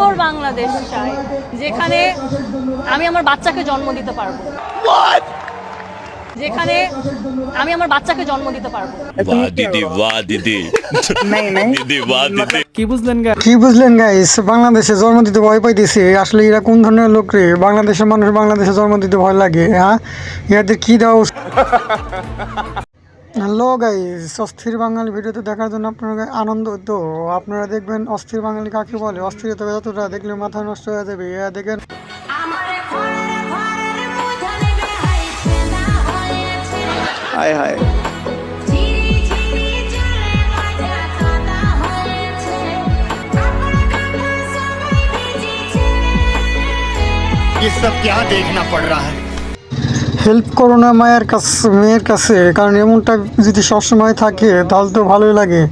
সুন্দর বাংলাদেশ চাই যেখানে আমি আমার বাচ্চাকে জন্ম দিতে পারব। যেখানে আমি আমার বাচ্চাকে জন্ম দিতে পারব। দিদি দিদি বাংলাদেশে জন্ম দিতে ভয় পাইতেছে। আসলে এরা কোন ধরনের লোক রে? বাংলাদেশের মানুষ বাংলাদেশে জন্ম দিতে ভয় লাগে হ্যাঁ? এদের কি দেওয়া হ্যালো গাইস অস্থির বাঙালি ভিডিওতে দেখার জন্য আপনারা আনন্দ তো আপনারা দেখবেন অস্থির বাঙালি কাকে বলে অস্থিরতা যতটা দেখলে মাথা নষ্ট হয়ে যাবে ইয়া দেখেন হায় হায় ये सब क्या देखना पड़ रहा है হেল্প করো না মায়ের কাছে মেয়ের কাছে কারণ এমনটা যদি সবসময় থাকে তাহলে তো ভালোই লাগে।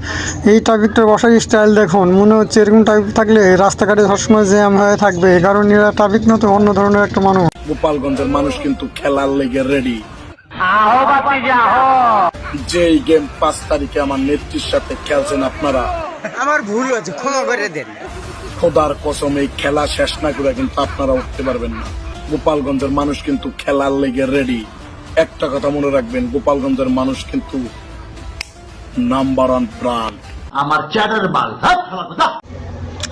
এই টপিকটা বসার স্টাইল দেখুন মনে হচ্ছে এরকম টপিক থাকলে রাস্তাঘাটে সবসময় জ্যাম হয়ে থাকবে কারণ এরা টপিক তো অন্য ধরনের একটা মানুষ। গোপালগঞ্জের মানুষ কিন্তু খেলার লেগে রেডি যে গেম পাঁচ তারিখে আমার নেত্রীর সাথে খেলছেন আপনারা। আমার ভুল হয়েছে ক্ষমা করে দেন। খোদার কসম এই খেলা শেষ না করে কিন্তু আপনারা উঠতে পারবেন না। গোপালগঞ্জের মানুষ কিন্তু খেলার লেগে রেডি একটা কথা মনে রাখবেন গোপালগঞ্জের মানুষ কিন্তু নাম্বার ওয়ান ব্রান্ড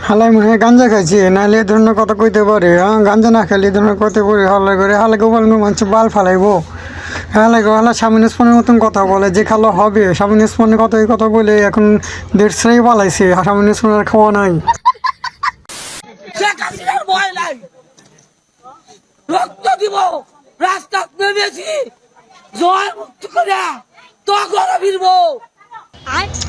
হালাই মনে হয়? গাঞ্জা খাইছে নাহলে এই ধরনের কথা কইতে পারে হ্যাঁ? গাঞ্জা না খেলে এই ধরনের কথা পারে হালাই করে হালাই গোপাল মানুষ বাল ফালাইবো। হালাই গো হালা স্বামী স্পনের মতন কথা বলে যে খেলা হবে স্বামী স্পনের কথা এই কথা বলে এখন দেড় শ্রেণি পালাইছে স্বামী স্পনের খাওয়া নাই শেখ হাসিনার ভয় নাই রক্ত দিব। রাস্তা নেমেছি। জয় মুক্ত করে তখন ফিরবো।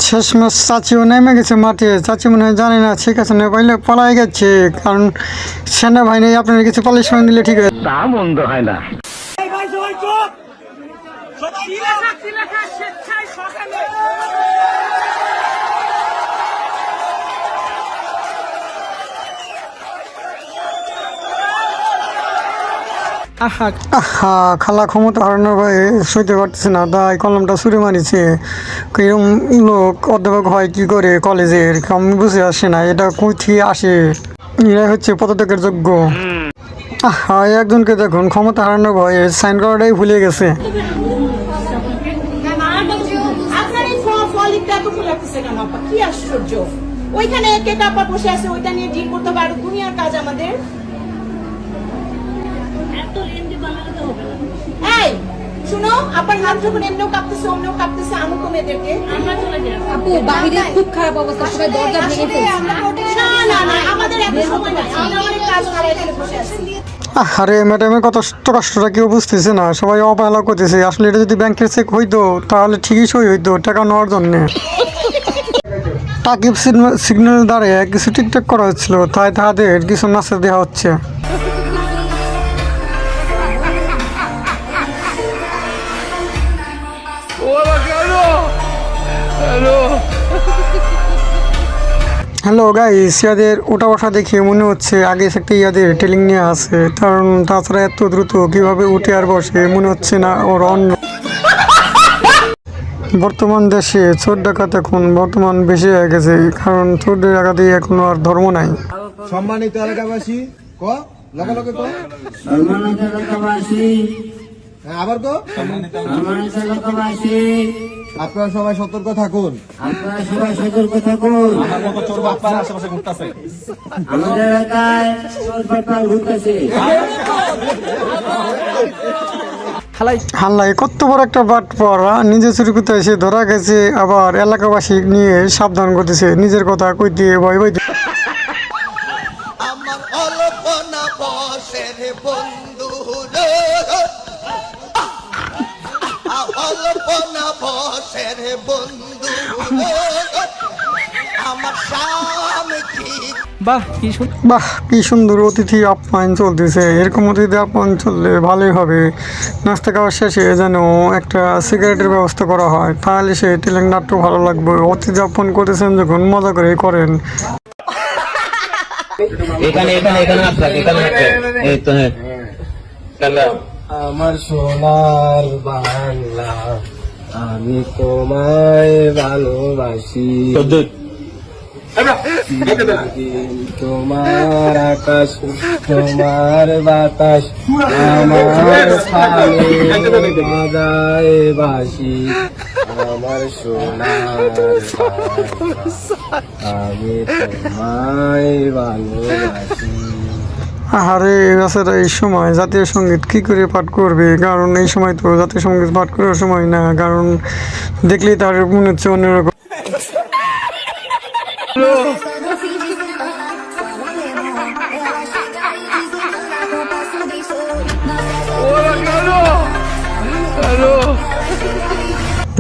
শেষমেশ চাচিও নেমে গেছে মাঠে। চাচি মনে হয় জানে না ঠিক আছে না পাইলে পলাই গেছে কারণ সেনাবাহিনী আপনার কিছু পালিশমেন্ট দিলে ঠিক আছে স্বেচ্ছায় সকালে আহা। আহা খালা ক্ষমতা হারানোর ভয়ে সইতে পারতেছে না। তাই কলমটা ছুরি মারিছে। কিরম লোক অধ্যাপক হয় কি করে কলেজের? আমি বুঝে আসে না এটা কুথি আসে? এরাই হচ্ছে পদত্যাগের যোগ্য। আহা একজনকে দেখুন ক্ষমতা হারানোর ভয়ে সাইন করাটাই ভুলে গেছে। কি আশ্চর্য। ওইখানে বসে আছে ওইটা নিয়ে ডিল করতে পারো দুনিয়ার কাজ আমাদের। এই শুনো আপনার হাত যখন এমনিও কাঁপতেছে অমনিও কাঁপতেছে আমুক মেয়েদেরকে। আপু বাহিরে খুব খারাপ অবস্থা সবাই দরজা ভেঙে ফেলছে। না না না আমাদের এত সময় নাই আমরা অনেক কাজ করাই বসে আছি। আরে ম্যাডামের কত কষ্ট- কষ্টটা কেউ বুঝতেছে না সবাই অবহেলা করতেছে। আসলে এটা যদি ব্যাংকের চেক হইতো তাহলে ঠিকই সই হইতো টাকা নেওয়ার জন্য। টাকিব সিগন্যাল দাঁড়িয়ে কিছু টিকটক করা হচ্ছিল তাই তাদের কিছু নাচে দেওয়া হচ্ছে। হ্যালো গাইস ইয়াদের ওটা বসা দেখে মনে হচ্ছে আগে থেকে ইয়াদের টেলিং নিয়ে আছে কারণ তাছাড়া এত দ্রুত কীভাবে উঠে আর বসে মনে হচ্ছে না ওর অন্য। বর্তমান দেশে চোর ডাকাত এখন বর্তমান বেশি হয়ে গেছে কারণ চোর ডাকাতি এখন আর ধর্ম নাই। সম্মানিত এলাকাবাসী ক? লগে লগে ক? হ্যাঁ, আবার কো? আপনারা সবাই সতর্ক থাকুন। হালাই। হাল্লাই কত বড় একটা বাট পড়া নিজে চুরি করতে এসে ধরা গেছে আবার এলাকাবাসী নিয়ে সাবধান করতেছে। নিজের কথা কই দিয়ে ভয় ভয় আমার অল্পনা বসের বন্ধু অল্পনা বসের বন্ধু। আমার স্বামী বাহ কি বাহ কি সুন্দর অতিথি আপ্যায়ন চলতেছে। এরকম অতিথি আপ্যায়ন চললে ভালোই হবে। নাস্তা খাওয়ার শেষে যেন একটা সিগারেটের ব্যবস্থা করা হয় তাহলে সে টেলেং নাট্য ভালো লাগবে। অতিথি আপ্যায়ন করতেছেন যখন মজা করে করেন। এখানে এখানে এখানে আসলাম এখানে এই তো হ্যাঁ। আমার সোনার বাংলা, আমি তোমায় ভালোবাসি। তোমার আকাশ, তোমার বাতাস, আমার বাজায় বাসি আমার সোনার আমি তোমায় ভালোবাসি। আহারে বাচ্চারা এই সময় জাতীয় সংগীত কি করে পাঠ করবে? কারণ এই সময় তো জাতীয় সংগীত পাঠ করার সময় না, কারণ দেখলেই তার মনে হচ্ছে অন্যরকম।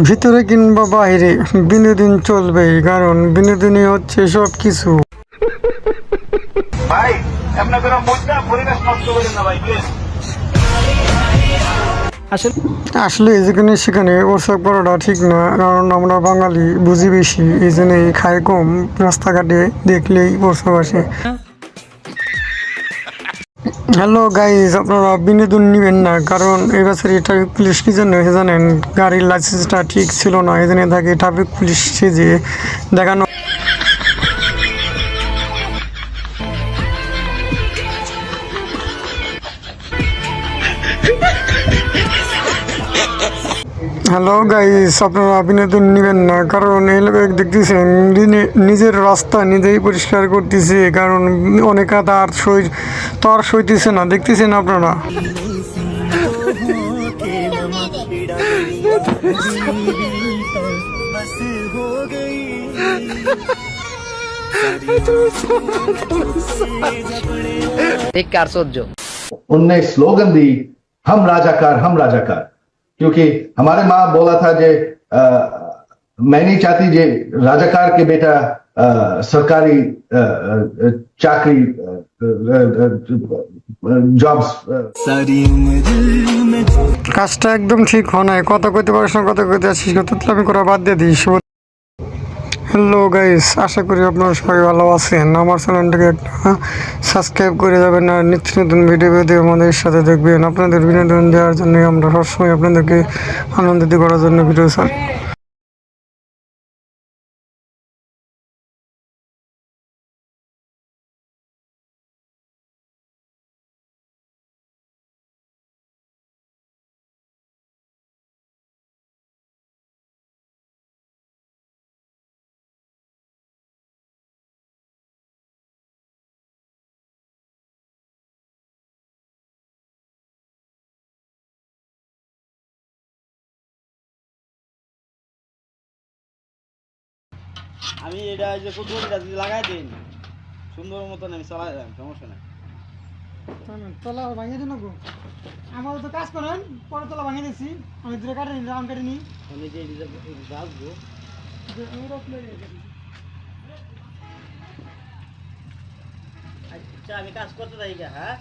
ভিতরে কিংবা বাইরে বিনোদন চলবেই, কারণ বিনোদনই হচ্ছে সব কিছু আসলে আসলে যেখানে সেখানে পোশাক পরাটা ঠিক না কারণ আমরা বাঙালি বুঝি বেশি এই জন্যই খাই কম রাস্তাঘাটে দেখলেই পোশাক আসে। হ্যালো গাইজ আপনারা বিনোদন নেবেন না কারণ এবছর এই ট্রাফিক পুলিশ কি জন্য জানেন? গাড়ির লাইসেন্সটা ঠিক ছিল না এই জন্য তাকে ট্রাফিক পুলিশ সেজে দেখানো হ্যালো গাইস আপনারা বিনোদন নেবেন না কারণ এই লোক দেখতেছেন দিনে- নিজের রাস্তা নিজেই পরিষ্কার করতেছে কারণ অনেক তার সই তার সইতেছে না দেখতেছেন আপনারা কার সহ্য उनने स्लोगन दी हम राजाकार हम राजाकार क्योंकि हमारे माँ बोला था जे अ, मैं नहीं चाहती जे राजाकार के बेटा अ, सरकारी अ, अ, चाकरी जॉब्स কাজটা একদম ঠিক হয় নাই কথা কইতে পারিস না কথা কইতে আসিস কথা আমি করা বাদ দিয়ে দিই হ্যালো গাইস আশা করি আপনারা সবাই ভালো আছেন। আমার চ্যানেলটাকে একটা সাবস্ক্রাইব করে যাবেন আর নিত্য নতুন ভিডিও ভিডিও আমাদের সাথে দেখবেন আপনাদের বিনোদন দেওয়ার জন্য আমরা সবসময় আপনাদেরকে আনন্দিত করার জন্য ভিডিও ছাড়ি আমি এটা যে কুদুরিটা যদি লাগাই দিন সুন্দর মতন আমি চালাই যাই সমস্যা নাই। তলা ভাঙিয়ে দিন আমার তো কাজ করেন পরে তলা ভাঙিয়ে দিচ্ছি আমি দূরে কাটে নিই রাউন্ড কাটে নিই আমি যে আসব আচ্ছা আমি কাজ করতে যাই হ্যাঁ?